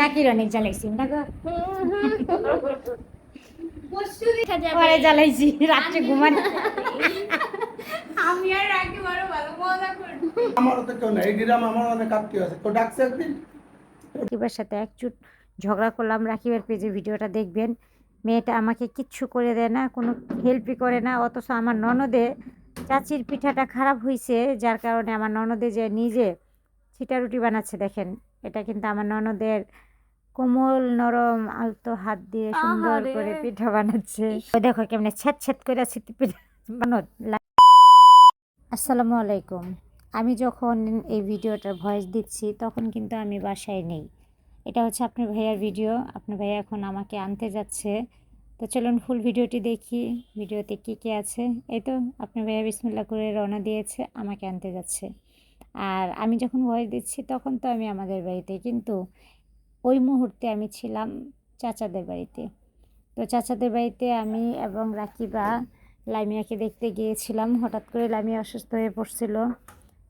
নাকির অনেক জ্বালাইছি? না গো পরে জ্বালাইছি রাত্রে ঘুমানো। আমি আর রাখি বড় ভালো মজা করব আমারও তো কেউ নেই এই গ্রামে আমার অনেক আত্মীয় আছে। তো ডাকছে একদিন? রাকিবের সাথে একচুট ঝগড়া করলাম রাকিবের পেজে ভিডিওটা দেখবেন। মেয়েটা আমাকে কিচ্ছু করে দেয় না কোনো হেল্পই করে না অথচ আমার ননদে চাচির পিঠাটা খারাপ হয়েছে যার কারণে আমার ননদে যে নিজে ছিটা রুটি বানাচ্ছে দেখেন। এটা কিন্তু আমার ননদের কোমল নরম আলতো হাত দিয়ে সুন্দর করে পিঠা বানাচ্ছে। ওই দেখো কেমনে ছেদ ছেদ করে পিঠা বানত আসসালামু আলাইকুম। আমি যখন এই ভিডিওটার ভয়েস দিচ্ছি তখন কিন্তু আমি বাসায় নেই। এটা হচ্ছে আপনার ভাইয়ার ভিডিও। আপনার ভাইয়া এখন আমাকে আনতে যাচ্ছে। তো চলুন ফুল ভিডিওটি দেখি। ভিডিওতে কী কী আছে? এই তো আপনার ভাইয়া বিসমিল্লা করে রওনা দিয়েছে আমাকে আনতে যাচ্ছে। আর আমি যখন ভয়েস দিচ্ছি তখন তো আমি আমাদের বাড়িতে কিন্তু ওই মুহূর্তে আমি ছিলাম চাচাদের বাড়িতে। তো চাচাদের বাড়িতে আমি এবং রাকিবা লামিয়াকে দেখতে গিয়েছিলাম। হঠাৎ করে লামিয়া অসুস্থ হয়ে পড়ছিল।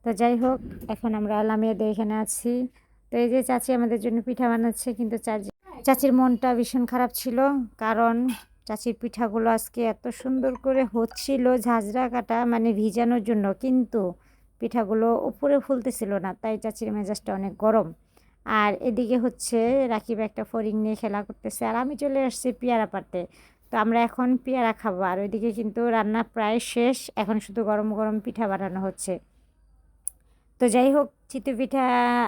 তো যাই হোক, এখন আমরা লামিয়াদের এখানে আছি। তো এই যে চাচি আমাদের জন্য পিঠা বানাচ্ছে, কিন্তু চাচি চাচির মনটা ভীষণ খারাপ ছিল, কারণ চাচির পিঠাগুলো আজকে এত সুন্দর করে হচ্ছিল, ঝাঁঝরা কাটা মানে ভিজানোর জন্য, কিন্তু পিঠাগুলো উপরে ফুলতেছিল না, তাই চাচির মেজাজটা অনেক গরম। আর এদিকে হচ্ছে রাকিব একটা ফরিং নিয়ে খেলা করতেছে। আর আমি চলে আসছি পেয়ারা পাড়তে। তো আমরা এখন পেয়ারা খাব। আর ওইদিকে কিন্তু রান্না প্রায় শেষ। এখন শুধু গরম গরম পিঠা বানানো হচ্ছে। তো যাই হোক চিতই পিঠা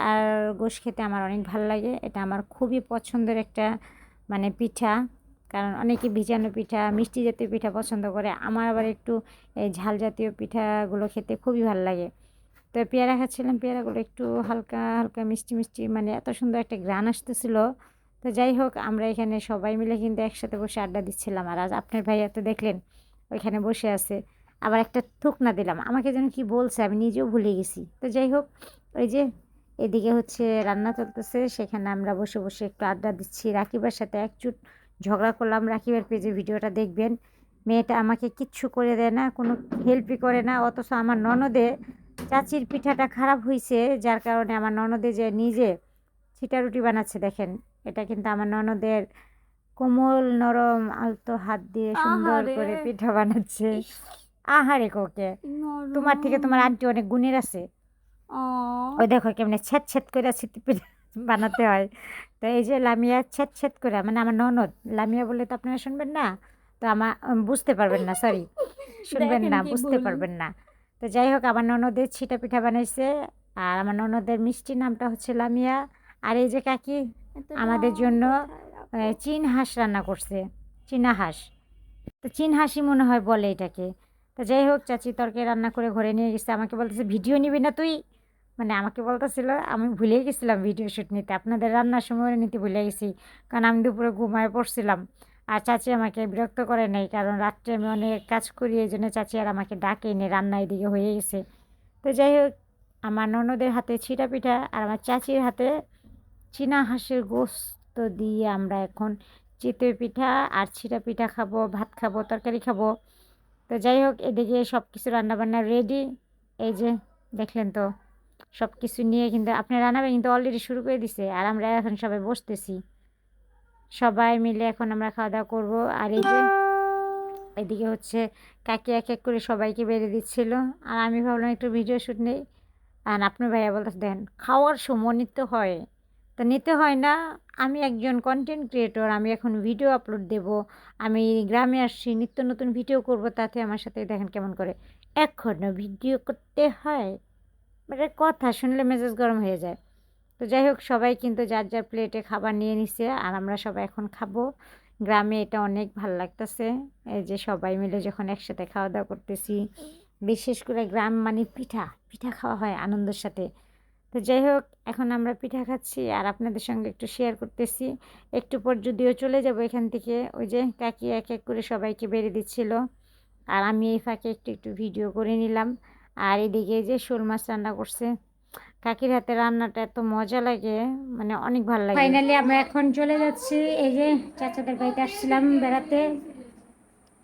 আর গোশ খেতে আমার অনেক ভালো লাগে। এটা আমার খুবই পছন্দের একটা মানে পিঠা। কারণ অনেকে ভিজানো পিঠা, মিষ্টি জাতীয় পিঠা পছন্দ করে। আমার আবার একটু এই ঝাল জাতীয় পিঠাগুলো খেতে খুবই ভালো লাগে। তো পেয়ারা খাচ্ছিলাম, পেয়ারাগুলো একটু হালকা হালকা মিষ্টি মিষ্টি মানে এত সুন্দর একটা গ্রান আসতেছিল। তো যাই হোক, আমরা এখানে সবাই মিলে কিন্তু একসাথে বসে আড্ডা দিচ্ছিলাম আর আজ আপনার ভাইয়া তো দেখলেন, ওইখানে বসে আছে। আবার একটা থুকনা দিলাম, আমাকে যেন কি বলছে আমি নিজেও ভুলে গেছি। তো যাই হোক, ওই যে এদিকে হচ্ছে রান্না চলতেছে, সেখানে আমরা বসে বসে একটু আড্ডা দিচ্ছি। রাকিবের সাথে একচুট ঝগড়া করলাম, রাকিবের পেজে ভিডিওটা দেখবেন। মেয়েটা আমাকে কিচ্ছু করে দেয় না, কোনো হেল্পই করে না, অথচ আমার ননদে চাচির পিঠাটা খারাপ হয়েছে যার কারণে আমার ননদে যে নিজে ছিটা রুটি বানাচ্ছে দেখেন এটা কিন্তু আমার ননদের কোমল নরম আলতো হাত দিয়ে সুন্দর করে পিঠা বানাচ্ছে। আহারে কোকে! তোমার থেকে তোমার আন্টি অনেক গুণের আছে। ওই দেখো কেমনে ছেদ ছেদ করে পিঠা বানাতে হয়। তো এই যে লামিয়া ছেদ ছেদ করে মানে আমার ননদ লামিয়া বলে তো আপনারা শুনবেন না? তো আমার বুঝতে পারবেন না সরি শুনবেন না বুঝতে পারবেন না। তো যাই হোক আমার ননদের ছিটা পিঠা বানাইছে আর আমার ননদের মিষ্টি নামটা হচ্ছে লামিয়া। আর এই যে কাকি আমাদের জন্য চীন হাঁস রান্না করছে চীনা হাঁস। তো চীন হাঁসই মনে হয় বলে এটাকে। তো যাই হোক চাচি তরকারি রান্না করে ঘরে নিয়ে গেছে আমাকে বলতেছে ভিডিও নিবি না তুই? মানে আমাকে বলতেছিল আমি ভুলে গেছিলাম ভিডিও শ্যুট নিতে আপনাদের রান্নার সময় নিতে ভুলে গেছি কারণ আমি দুপুরে ঘুমায় পড়ছিলাম। আর চাচি আমাকে বিরক্ত করে নাই, কারণ রাত্রে আমি অনেক কাজ করি, এই জন্য চাচি আর আমাকে ডাকে নে রান্না এদিকে হয়ে গেছে। তো যাই হোক, আমার ননদের হাতে ছিটা পিঠা আর আমার চাচির হাতে চীনা হাঁসের গোস্ত দিয়ে আমরা এখন চিতই পিঠা আর ছিটা পিঠা খাব, ভাত খাব, তরকারি খাব। তো যাই হোক, এদিকে সব কিছু রান্নাবান্না রেডি এই যে দেখলেন তো সব কিছু নিয়ে কিন্তু আপনার রান্নাবে কিন্তু অলরেডি শুরু করে দিছে, আর আমরা এখন সবাই বসতেছি। সবাই মিলে এখন আমরা খাওয়া দাওয়া করব। আর এই যে, এদিকে হচ্ছে কাকে এক এক করে সবাইকে বেড়ে দিচ্ছিল। আর আমি ভাবলাম একটু ভিডিও শ্যুট নেই। আর আপনার ভাইয়া বলতে দেন খাওয়ার সময় নিতে হয়। তা নিতে হয় না। আমি একজন কন্টেন্ট ক্রিয়েটর আমি এখন ভিডিও আপলোড দেব। আমি গ্রামে আসছি, নিত্য নতুন ভিডিও করব। তাতে আমার সাথে দেখেন কেমন করে এখনও ভিডিও করতে হয়। মানে কথা শুনলে মেজাজ গরম হয়ে যায়। তো যাই হোক, সবাই কিন্তু যার যার প্লেটে খাবার নিয়ে নিছে, আর আমরা সবাই এখন খাব। গ্রামে এটা অনেক ভালো লাগতেছে, এই যে সবাই মিলে যখন একসাথে খাওয়া দাওয়া করতেছি, বিশেষ করে গ্রাম মানে পিঠা পিঠা খাওয়া হয় আনন্দের সাথে। তো যাই হোক, এখন আমরা পিঠা খাচ্ছি, আর আপনাদের সঙ্গে একটু শেয়ার করতেছি। একটু পর যদিও চলে যাব এখান থেকে, ওই যে কাকি এক এক করে সবাইকে বেড়ে দিচ্ছিল, আর আমি এই ফাঁকে একটু একটু ভিডিও করে নিলাম। আর এদিকে যে শোল মাছ রান্না করছে কাকির হাতে রান্নাটা এত মজা লাগে মানে অনেক ভালো লাগে। ফাইনালি আমরা এখন চলে যাচ্ছি, এই যে চাচাদের বাড়িতে আসছিলাম বেড়াতে,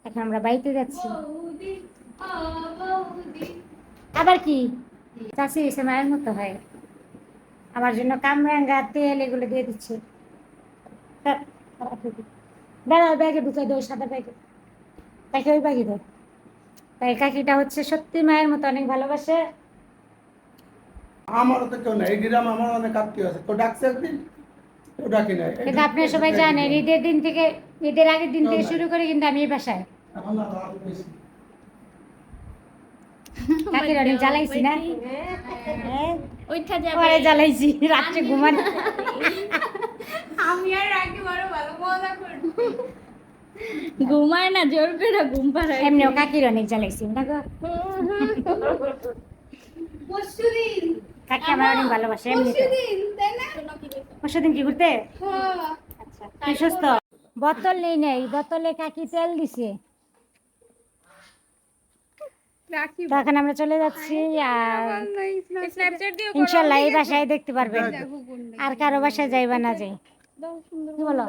এখন আমরা বাড়িতে যাচ্ছি। আবার কি? চাষি এসে মায়ের মতো হয়। আমার জন্য কামরাঙ্গা, তেল এগুলো দিয়ে দিচ্ছে। দাঁড়া ব্যাগে ঢুকাই দেয় সাদা ব্যাগে। তাকে ওই ব্যাগে দেয় তাই কাকিটা হচ্ছে সত্যি মায়ের মতো, অনেক ভালোবাসে। আমারও তো কেউ নাই এই গ্রামে আমার অনেক আত্মীয় আছে। তো ডাকছে একদিন তো ডাকি নাই। কিন্তু আপনারা সবাই জানেন ঈদের দিন থেকে ঈদের আগের দিন থেকে শুরু করে কিন্তু আমি এই বাসায়। কাকির অনেক জ্বালাইছি না? হ্যাঁ, ওইটা যাবে জ্বালাইছি রাত্রে ঘুমানো। আমি আর রাখি বড় ভালো মজা করছি ঘুমায় না জোর করে ঘুম পাড়ায়। এমনিও কাকির অনেক জ্বালাইছি না গো পরশুদিন। আমার অনেক ভালোবাসে এমনিতে। পরশুদিন তাই না? পরশুদিন কি ঘুরতে? হ্যাঁ। কি সুস্থ। বোতল নেই নেই বোতলে কাকি তেল দিছে। তখন আমরা চলে যাচ্ছি আর ইনশাল্লাহ এই বাসায় দেখতে পারবেন আর কারও বাসায় যাইবা না যাই কি বলো?